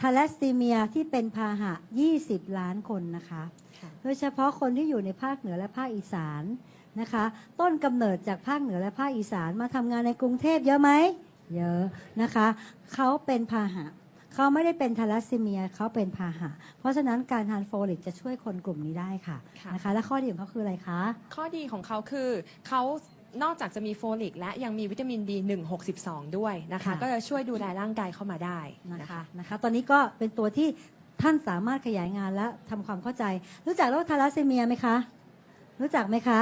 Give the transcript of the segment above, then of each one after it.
ทาลัสซีเมียที่เป็นพาหะ 20 ล้านคนนะคะค่ะโดยเฉพาะคนที่อยู่ในภาคเหนือและภาคอีสานนะคะ ต้นกำเนิดจากภาคเหนือและภาคอีสานมาทำงานในกรุงเทพเยอะไหม เยอะนะคะ เขาเป็นพาหะเขาไม่ได้เป็นทาลัสซีเมียเขาเป็นพาหะ เพราะฉะนั้นการทานโฟลิกจะช่วยคนกลุ่มนี้ได้ค่ะค่ะนะคะ และข้อดีของเขาคืออะไรคะ ข้อดีของเขาคือเขา นอกจากจะมีโฟลิกและยังมีวิตามิน D1 62 ด้วยนะคะ ค่ะ ก็จะช่วยดูแลร่างกายเข้ามาได้นะนะคะ คะนะคะ ตอนนี้ก็เป็นตัวที่ท่านสามารถขยายงานและทำความเข้าใจ รู้จักโรคทาลัสซีเมียไหมคะ รู้จักไหมคะ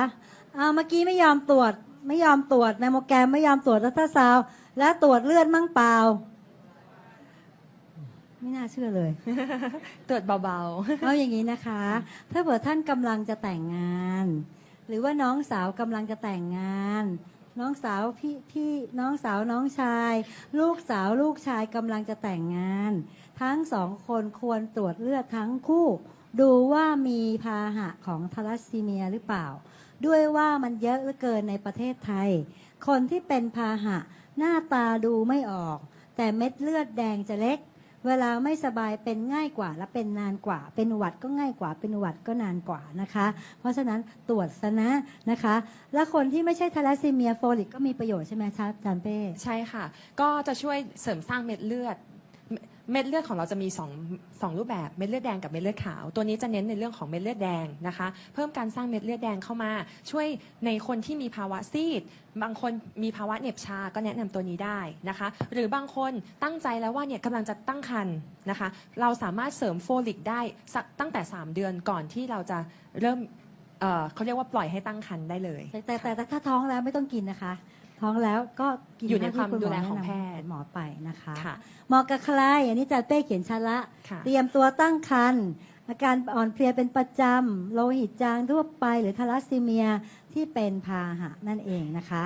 อ่าเมื่อกี้ไม่ยอมตรวจ ไม่ยอมตรวจไมโมแกรมไม่ยอมตรวจรัลตราซาวด์และตรวจเลือดมั่งเปล่า ไม่น่าเชื่อเลย ตรวจเบา เอาอย่างนี้นะคะ ถ้าเผื่อท่านกำลังจะแต่งงาน หรือว่าน้องสาวกำลังจะแต่งงาน น้องสาวพี่พี่น้องสาวน้องชาย ลูกสาวลูกชายกำลังจะแต่งงาน ทั้งสองคนควรตรวจเลือดทั้งคู่ ดูว่ามีพาหะของทาลัสซีเมียหรือเปล่า ด้วยว่ามันเยอะเหลือเกินในประเทศไทย คนที่เป็นพาหะหน้าตาดูไม่ออก แต่เม็ดเลือดแดงจะเล็ก เวลาไม่สบายเป็นง่ายกว่าและเป็นนานกว่า เป็นหวัดก็ง่ายกว่า เป็นหวัดก็นานกว่านะคะ เพราะฉะนั้นตรวจซะนะนะคะ และคนที่ไม่ใช่ทาลัสซีเมียโฟลิกก็มีประโยชน์ใช่ไหมคะอาจารย์เป้ ใช่ค่ะ ก็จะช่วยเสริมสร้างเม็ดเลือด เม็ดเลือดของเราจะมีสองสองรูปแบบเม็ดเลือดแดงกับเม็ดเลือดขาว ตัวนี้จะเน้นในเรื่องของเม็ดเลือดแดงนะคะ เพิ่มการสร้างเม็ดเลือดแดงเข้ามา ช่วยในคนที่มีภาวะซีด บางคนมีภาวะเหน็บชาก็แนะนำตัวนี้ได้นะคะ หรือบางคนตั้งใจแล้วว่าเนี่ยกำลังจะตั้งครรภ์นะคะ เราสามารถเสริมโฟลิกได้ตั้งแต่ 3 เดือนก่อนที่เราจะเริ่มเเขาเรียกว่าปล่อยให้ตั้งครรภ์ได้เลย แต่แต่ถ้าท้องแล้วไม่ต้องกินนะคะ ท้องแล้วก็กินอยู่ในความเท่ที่ณดูและของนำแพทย์หมอไปนะคะค่ะเหมาะกับใครอันนี้อาจารย์เป้เขียนชัดละค่ะเตรียมตัวตั้งครรภ์อาการอ่อนเพลียเป็นประจำโลหิตจางทั่วไปหรือทาลัสซีเมียที่เป็นพาหะนั่นเองนะคะ